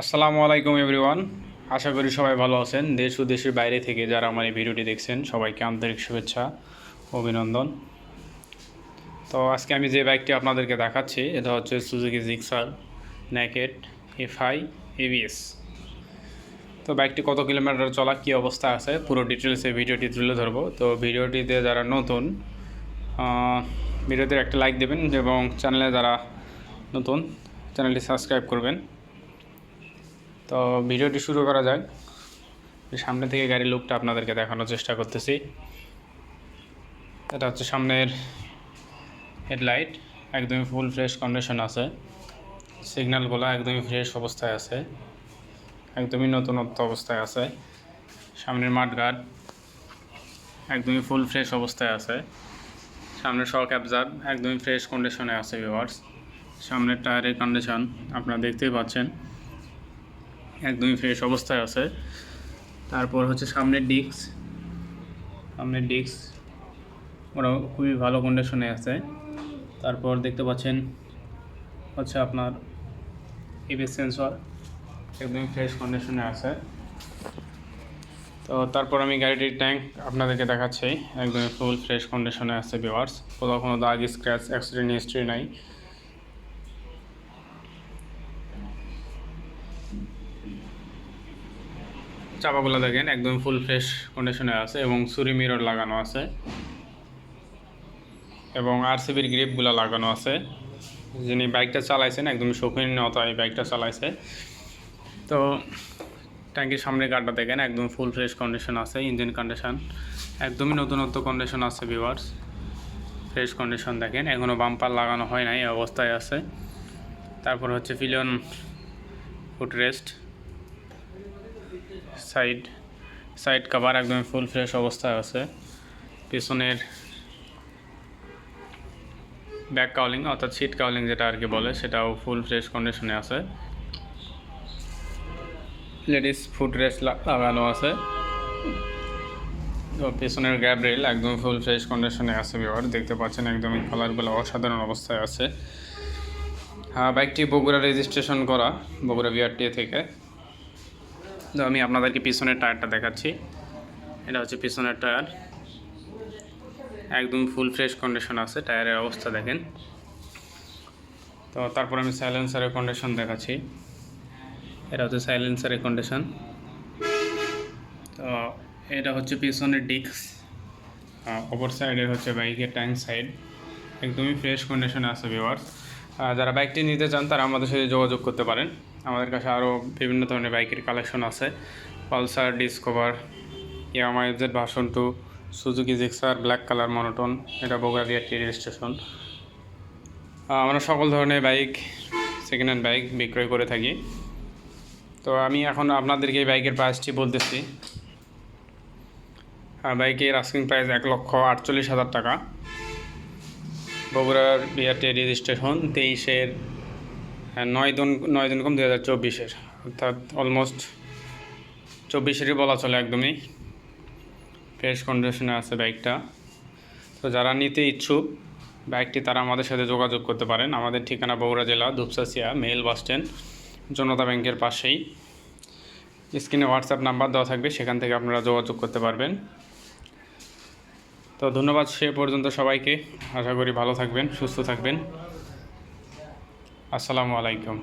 আসসালামু আলাইকুম এভরিওয়ান। আশা করি সবাই ভালো আছেন। দেশ ও দেশের বাইরে থেকে যারা আমার এই ভিডিওটি দেখছেন, সবাইকে আন্তরিক শুভেচ্ছা, অভিনন্দন। তো আজকে আমি যে বাইকটি আপনাদেরকে দেখাচ্ছি, এটা হচ্ছে Suzuki Gixxer naked FI ABS তো বাইকটি কত কিলোমিটার চলা, কী অবস্থা আছে, পুরো ডিটেলসে ভিডিওটি তুলে ধরবো। তো ভিডিওটিতে যারা নতুন ভিডিওতে একটা লাইক দেবেন এবং চ্যানেলে যারা নতুন চ্যানেলটি সাবস্ক্রাইব করবেন। তো ভিডিওটি শুরু করা যাক। সামনে থেকে গাড়ির লুকটা আপনাদেরকে দেখানোর চেষ্টা করতেছি। এটা হচ্ছে সামনের হেডলাইট একদমই ফুল ফ্রেশ কন্ডিশন আছে। সিগন্যালগুলো একদমই ফ্রেশ অবস্থায় আছে। একদমই নতুনত্ব অবস্থায় আছে। সামনের মাঠঘাট একদমই ফুল ফ্রেশ অবস্থায় আছে। সামনের শক অ্যাবজার্ভ একদমই ফ্রেশ কন্ডিশনে আছে ভিওয়ার্স সামনের টায়ারের কন্ডিশন আপনারা দেখতেই পাচ্ছেন। একদমই ফ্রেশ অবস্থায় আছে। তারপর হচ্ছে সামনের ডিস্ক সামনের ডিস্ক ওরা খুবই ভালো কন্ডিশনে আছে। তারপর দেখতে পাচ্ছেন হচ্ছে আপনার এবিএস সেন্সর একদমই ফ্রেশ কন্ডিশনে আছে। তো তারপর আমি গাড়িটির ট্যাঙ্ক আপনাদেরকে দেখাচ্ছি। একদমই ফুল ফ্রেশ কন্ডিশনে আছে ভিওয়ার্স কোথাও কোনো দাগ স্ক্র্যাচ অ্যাক্সিডেন্ট হিস্ট্রি নাই। চাপাগুলো দেখেন, একদম ফুল ফ্রেশ কন্ডিশনে আছে এবং সুরি মিরর লাগানো আছে। এবং আরসিবির গ্রিপগুলো লাগানো আছে। যিনি বাইকটা চালাইছেন, একদম শৌখিনতা এই বাইকটা চালাইছে। তো ট্যাঙ্কির সামনের গাড়িটা দেখেন, একদম ফুল ফ্রেশ কন্ডিশন আছে ইঞ্জিন কন্ডিশন একদমই নতুনত্ব কন্ডিশন আছে ভিউয়ার্স ফ্রেশ কন্ডিশন দেখেন এখনও বাম্পার লাগানো হয় নাই অবস্থায় আছে। তারপর হচ্ছে pillion foot rest side side cover একদম ফুল ফ্রেশ অবস্থায় আছে। পিছনের ব্যাক কাউলিং অর্থাৎ সিট কাউলিং যেটা আর কি বলে, সেটাও ফুল ফ্রেশ কন্ডিশনে আছে। লেডিস ফুড রেস্ট লাগানো আছে। তো পিছনের গ্যাব রেল একদম ফুল ফ্রেশ কন্ডিশনে আছে বিবার দেখতে পাচ্ছেন একদমই কালারগুলো অসাধারণ অবস্থায় আছে। হ্যাঁ বাইকটি বগুড়া রেজিস্ট্রেশন করা, বগুড়া বিআরটিএ থেকে। তো আমি আপনাদেরকে পিছনের টায়ারটা দেখাচ্ছি। এটা হচ্ছে পিছনের টায়ার। একদম ফুল ফ্রেশ কন্ডিশন আছে, টায়ারের অবস্থা দেখেন। তো তারপর আমি সাইলেন্সারের কন্ডিশন দেখাচ্ছি। এটা হচ্ছে সাইলেন্সারের কন্ডিশন তো এটা হচ্ছে পিছনের ডিস্ক অপর সাইডে হচ্ছে বাইকের ট্যাঙ্ক সাইড একদমই ফ্রেশ কন্ডিশনে আছে ভিওয়ার্স যারা বাইকটি নিতে চান তারা আমাদের সাথে যোগাযোগ করতে পারেন। আমাদের কাছে আরও বিভিন্ন ধরনের বাইকের কালেকশন আছে। Pulsar Discover Yamaha FZ version two Suzuki Gixxer black colour monotone এটা বগুড়া বিআরটি রেজিস্ট্রেশন আমরা সকল ধরনের বাইক সেকেন্ড হ্যান্ড বাইক বিক্রয় করে থাকি। তো আমি এখন আপনাদেরকে এই বাইকের প্রাইসটি বলতেছি। বাইকের আস্কিং প্রাইস এক লক্ষ আটচল্লিশ হাজার টাকা। বগুড়ার বিআরটি রেজিস্ট্রেশন তেইশের হ্যাঁ, নয় দিন নয় দিন কম দু হাজার চব্বিশের। অর্থাৎ অলমোস্ট চব্বিশেরই বলা চলে একদমই। ফ্রেশ কন্ডিশনে আছে বাইকটা তো যারা নিতে ইচ্ছুক বাইকটি তারা আমাদের সাথে যোগাযোগ করতে পারেন। আমাদের ঠিকানা বগুড়া জেলা দুপসাসিয়া মেল বাস স্ট্যান্ড জনতা ব্যাংকের পাশেই। স্ক্রিনে হোয়াটসঅ্যাপ নাম্বার দেওয়া থাকবে সেখান থেকে আপনারা যোগাযোগ করতে পারবেন। তো ধন্যবাদ সে পর্যন্ত সবাইকে। আশা করি ভালো থাকবেন সুস্থ থাকবেন। আসসালামু আলাইকুম।